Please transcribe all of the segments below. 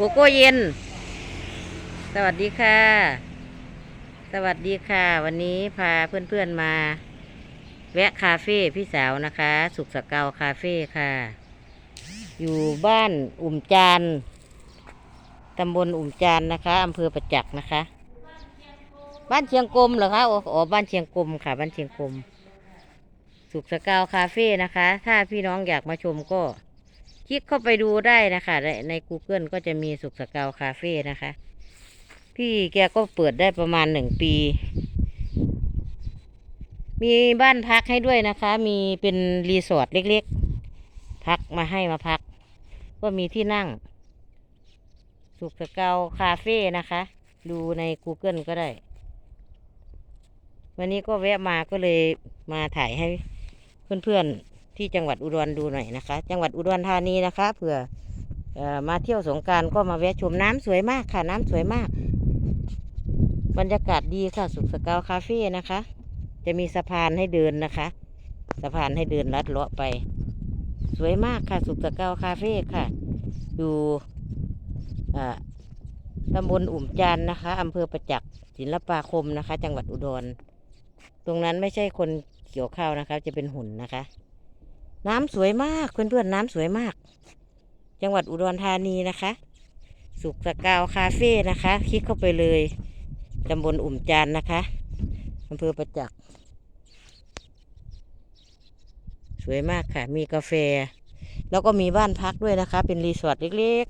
โกโก้เย็น สวัสดีค่ะ สวัสดีค่ะ วันนี้พาเพื่อนๆมา แวะคาเฟ่พี่สาวนะคะ สุขสกาวคาเฟ่ค่ะ อยู่บ้านอุ่มจานตำบลอุ่มจานนะคะอำเภอประจักษ์นะคะ บ้านเชียงกลมเหรอคะโอ้อ๋อบ้านเชียงกลมค่ะ บ้านเชียงกลมสุขสกาวคาเฟ่นะคะ ถ้าพี่น้องอยากมาชมก็ คลิกเข้าไปดูได้นะคะในใน Google ก็จะมีสุขสกาวคาเฟ่นะคะ พี่แกก็เปิดได้ประมาณหนึ่งปี มีบ้านพักให้ด้วยนะคะ มีเป็นรีสอร์ทเล็กๆ พักมาให้มาพัก ก็มีที่นั่ง สุขสกาวคาเฟ่นะคะ ดูใน Google ก็ได้ วันนี้ก็แวะมาก็เลยมาถ่ายให้เพื่อนๆ ที่จังหวัดอุดรดูหน่อยนะคะ จังหวัดอุดรธานีนะคะเผื่ออมาเที่ยวสงการก็มาแวะชมน้ำสวยมากค่ะ น้ำสวยมาก บรรยากาศดีค่ะ สุขสกาวคาเฟ่นะคะ จะมีสะพานให้เดินนะคะ สะพานให้เดินลัดเลาะไป สวยมากค่ะ สุขสกาวคาเฟ่ค่ะ อยู่ตำบลอุ่มจานนะคะอำเภอประจักษ์ศิลปาคมนะคะ จังหวัดอุดร ตรงนั้นไม่ใช่คนเกี่ยวข้าวนะคะ จะเป็นหุ่นนะคะ น้ำสวยมากเพื่อนๆน้ำสวยมาก จังหวัดอุดรธานีนะคะ สุขสกาวคาเฟ่นะคะ คลิกเข้าไปเลยตำบลอุ่มจานนะคะอำเภอประจักษ์สวยมากค่ะ มีกาแฟ แล้วก็มีบ้านพักด้วยนะคะ เป็นรีสอร์ทเล็ก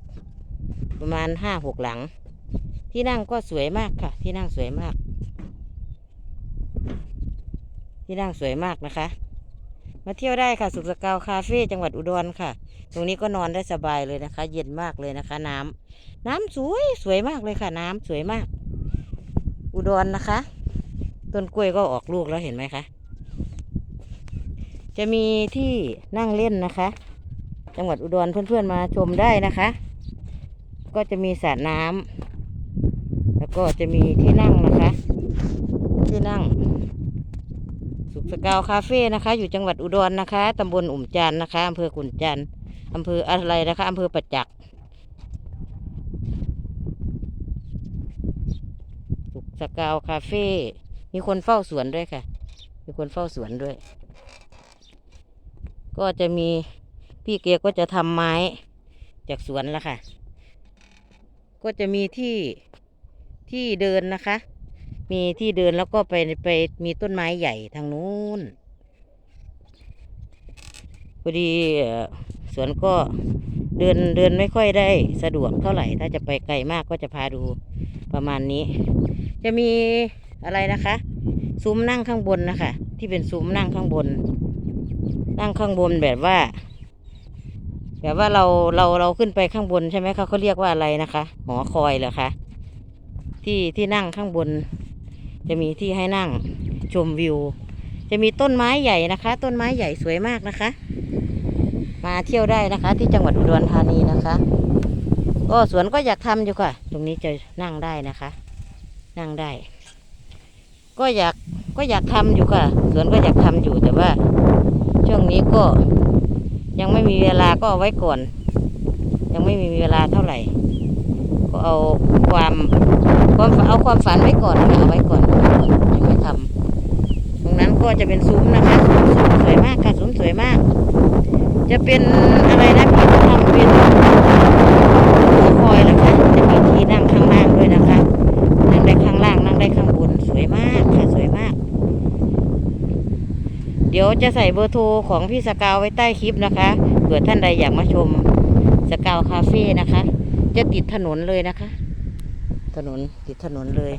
ๆ ประมาณห้าหกหลัง ที่นั่งก็สวยมากค่ะ ที่นั่งสวยมาก ที่นั่งสวยมากนะคะ มาเที่ยวได้ค่ะ สุขสกาวคาเฟ่จังหวัดอุดรค่ะ ตรงนี้ก็นอนได้สบายเลยนะคะ เย็นมากเลยนะคะ น้ำน้ำสวยสวยมากเลยค่ะ น้ำสวยมาก อุดรนะคะต้นกล้วยก็ออกลูกแล้วเห็นไหมคะ จะมีที่นั่งเล่นนะคะ จังหวัดอุดรเพื่อนๆมาชมได้นะคะ ก็จะมีสระน้ำแล้วก็จะมีที่นั่งนะคะ ที่นั่ง สกาวคาเฟ่นะคะ อยู่จังหวัดอุดรนะคะตำบลอุ่มจันทน์นะคะอำเภอขุนจันทน์อำเภออะไรนะคะอำเภอประจักษ์สุขสกาวคาเฟ่ มีคนเฝ้าสวนด้วยค่ะ มีคนเฝ้าสวนด้วย ก็จะมีพี่เกียก็จะทำไม้จากสวนแล้วค่ะ ก็จะมีที่ที่เดินนะคะ มีที่เดินแล้วก็ไปไปมีต้นไม้ใหญ่ทางนู้นพอดีสวนก็เดินเดินไม่ค่อยได้สะดวกเท่าไหร่ ถ้าจะไปไกลมากก็จะพาดูประมาณนี้ จะมีอะไรนะคะซุ้มนั่งข้างบนนะคะ ที่เป็นซุ้มนั่งข้างบน นั่งข้างบนแบบว่า แบบว่าเราเราเราขึ้นไปข้างบนใช่ไหมคะเขาเรียกว่าอะไรนะคะ หอคอยเหรอคะที่ที่นั่งข้างบน จะมีที่ให้นั่งชมวิว จะมีต้นไม้ใหญ่นะคะ ต้นไม้ใหญ่สวยมากนะคะ มาเที่ยวได้นะคะ ที่จังหวัดอุดรธานีนะคะ ก็สวนก็อยากทำอยู่ค่ะ ตรงนี้จะนั่งได้นะคะ นั่งได้ ก็อยากก็อยากทำอยู่ค่ะ สวนก็อยากทำอยู่แต่ว่า ช่วงนี้ก็ยังไม่มีเวลาก็เอาไว้ก่อน ยังไม่มีเวลาเท่าไหร่ ก็เอาความ ความเอาความฝันไว้ก่อนนะเอาไว้ก่อนยังไม่ทำตรงนั้นก็จะเป็นซุ้มนะคะซุ้มสวยมากค่ะซุ้มสวยมาก จะเป็นอะไรนะพี่ทำเป็นหัวคอยนะคะ จะมีที่นั่งข้างล่างด้วยนะคะ นั่งได้ข้างล่างนั่งได้ข้างบนสวยมากค่ะสวยมาก เดี๋ยวจะใส่เบอร์โทรของพี่สกาวไว้ใต้คลิปนะคะเผื่อท่านใดอยากมาชมสกาวคาเฟ่นะคะ จะติดถนนเลยนะคะ ถนนติดถนนเลย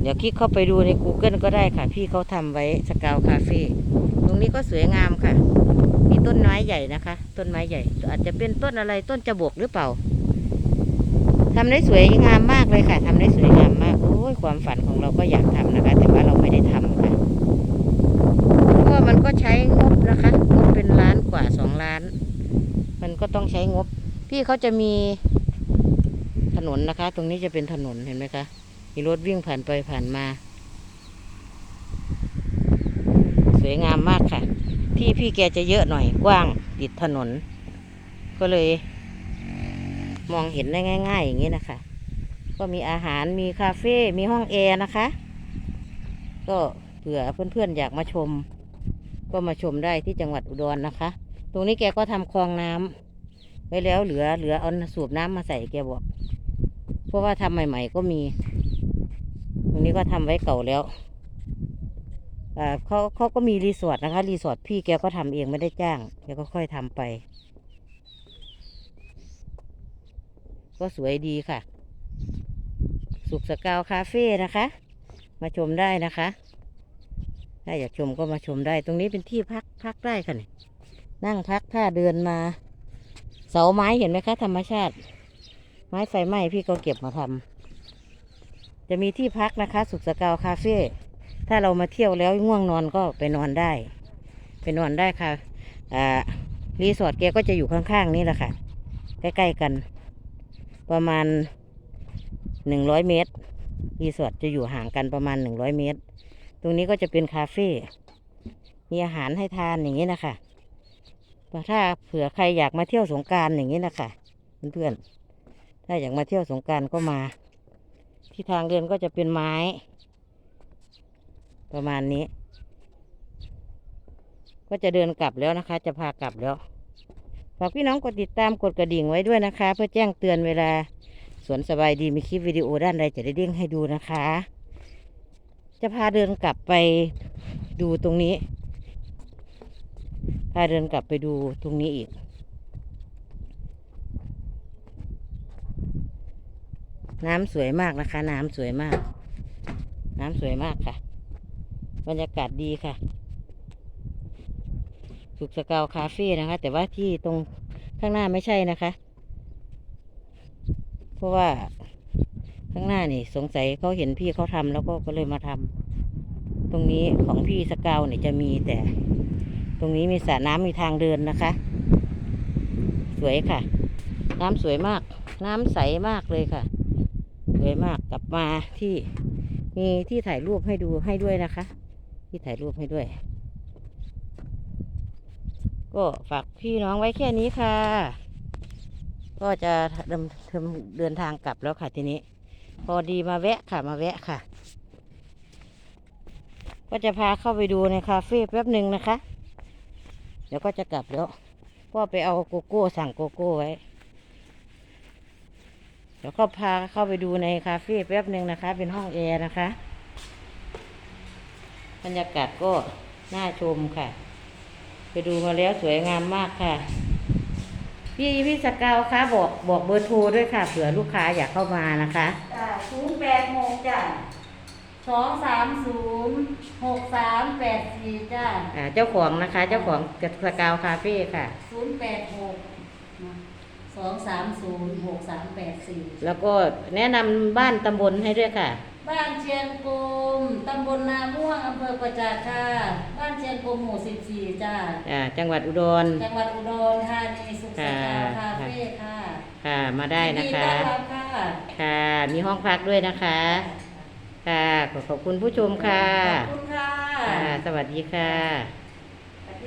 เดี๋ยวคลิกเข้าไปดูใน Google ก็ได้ค่ะ พี่เขาทำไว้สกาวคาเฟ่ตรงนี้ก็สวยงามค่ะ มีต้นไม้ใหญ่นะคะ ต้นไม้ใหญ่ อาจจะเป็นต้นอะไรต้นจะบกหรือเปล่าทำได้สวยงามมากเลยค่ะทำได้สวยงามมากโอ้ยความฝันของเราก็อยากทำนะคะ แต่ว่าเราไม่ได้ทำค่ะเพราะมันก็ใช้งบนะคะงบเป็นล้านกว่าสองล้าน มันก็ต้องใช้งบ พี่เขาจะมี นนนะคะ ตรงนี้จะเป็นถนนเห็นไหมคะ มีรถวิ่งผ่านไปผ่านมา สวยงามมากค่ะ ที่พี่แกจะเยอะหน่อยกว้างติดถนน ก็เลย มองเห็นได้ง่าย ๆ อย่างนี้นะคะ ก็มีอาหารมีคาเฟ่มีห้องแอร์นะคะ ก็เผื่อเพื่อนๆอยากมาชม ก็มาชมได้ที่จังหวัดอุดรนะคะ ตรงนี้แกก็ทำคลองน้ำไว้แล้วเหลือเหลือเอาสูบน้ำมาใส่แกบอก ราะว่าทำใหม่ ๆ ก็มี ตรงนี้ก็ทำไว้เก่าแล้วอ่เขาเขาก็มีรีสอร์ทนะคะ รีสอร์ทพี่แกก็ทำเองไม่ได้จ้างแกก็ค่อยทำไป ก็สวยดีค่ะ สุขสกาวคาเฟ่นะคะ มาชมได้นะคะ ถ้าอยากชมก็มาชมได้ ตรงนี้เป็นที่พักพักได้ค่ะนี่นั่งพักถ้าเดินมา เสาไม้เห็นไหมคะ ธรรมชาติ ไม้ไฟไหม้พี่ก็เก็บมาทำจะมีที่พักนะคะ สุขสกาวคาเฟ่ถ้าเรามาเที่ยวแล้วง่วงนอนก็ไปนอนได้ ไปนอนได้ค่ะอ่ารีสอร์ทแกก็จะอยู่ข้างๆนี่แหละค่ะ ใกล้ๆกัน ประมาณหนึ่งร้อยเมตร รีสอร์ทจะอยู่ห่างกันประมาณหนึ่งร้อยเมตร ตรงนี้ก็จะเป็นคาเฟ่มีอาหารให้ทานอย่างนี้นะคะถ้าเผื่อใครอยากมาเที่ยวสงการอย่างนี้นะคะเพื่อนๆ ถ้าอยากมาเที่ยวสงการก็มา ที่ทางเดินก็จะเป็นไม้ ประมาณนี้ ก็จะเดินกลับแล้วนะคะ จะพากลับแล้วฝากพี่น้องกดติดตามกดกระดิ่งไว้ด้วยนะคะ เพื่อแจ้งเตือนเวลาสวนสบายดีมีคลิปวิดีโอด้านใดจะได้เด้งให้ดูนะคะ จะพาเดินกลับไปดูตรงนี้ พาเดินกลับไปดูตรงนี้อีก น้ำสวยมากนะคะ น้ำสวยมาก น้ำสวยมากค่ะ บรรยากาศดีค่ะ สุขสกาวคาเฟ่นะคะ แต่ว่าที่ตรงข้างหน้าไม่ใช่นะคะ เพราะว่าข้างหน้านี่ สงสัยเขาเห็นพี่เขาทำแล้วก็ก็เลยมาทำตรงนี้ของพี่สกาวเนี่ยจะมีแต่ ตรงนี้มีสระน้ำมีทางเดินนะคะ สวยค่ะ น้ำสวยมาก น้ำใสมากเลยค่ะ วยมากกลับมาที่มีที่ถ่ายรูปให้ดูให้ด้วยนะคะ ที่ถ่ายรูปให้ด้วย ก็ฝากพี่น้องไว้แค่นี้ค่ะ ก็จะเดินเดินทางกลับแล้วค่ะทีนี้ พอดีมาแวะค่ะมาแวะค่ะ ก็จะพาเข้าไปดูในคาเฟ่แป๊บหนึ่งนะคะ เดี๋ยวก็จะกลับแล้วพ่อไปเอาโกโก้สั่งโกโก้ไว้ ดี๋ยวก็พาเข้าไปดูในคาเฟ่แป๊บหนึ่งนะคะ เป็นห้องแอร์นะคะ บรรยากาศก็น่าชมค่ะ ไปดูมาแล้วสวยงามมากค่ะ พี่พี่สกาวคะบอกบอกเบอร์โทรด้วยค่ะ เผื่อลูกค้าอยากเข้ามานะคะจ้ะศูนย์แปดหกจ้ะสองสามศูนย์หกสามแปดสี่จ้ะอ่าเจ้าของนะคะ เจ้าของสกาวคาเฟ่ค่ะศูนย์แปดหก สองสามศูนย์หกสามแปดสี่แล้วก็แนะนำบ้านตำบลให้ด้วยค่ะ บ้านเชียงกมตำบลนาม่วงอำเภอประจักษ์ค่ะ บ้านเชียงกมหมู่สิบสี่จ้ะอ่า จังหวัดอุดร จังหวัดอุดรธานีสุขสกาวคาเฟ่ค่ะค่ะ มาได้นะยิคะ ต้อนรับค่ะค่ะ มีห้องพักด้วยนะคะ ค่ะ ขอขอบคุณผู้ชมค่ะ ขอบคุณค่ะ ค่ะ สวัสดีค่ะ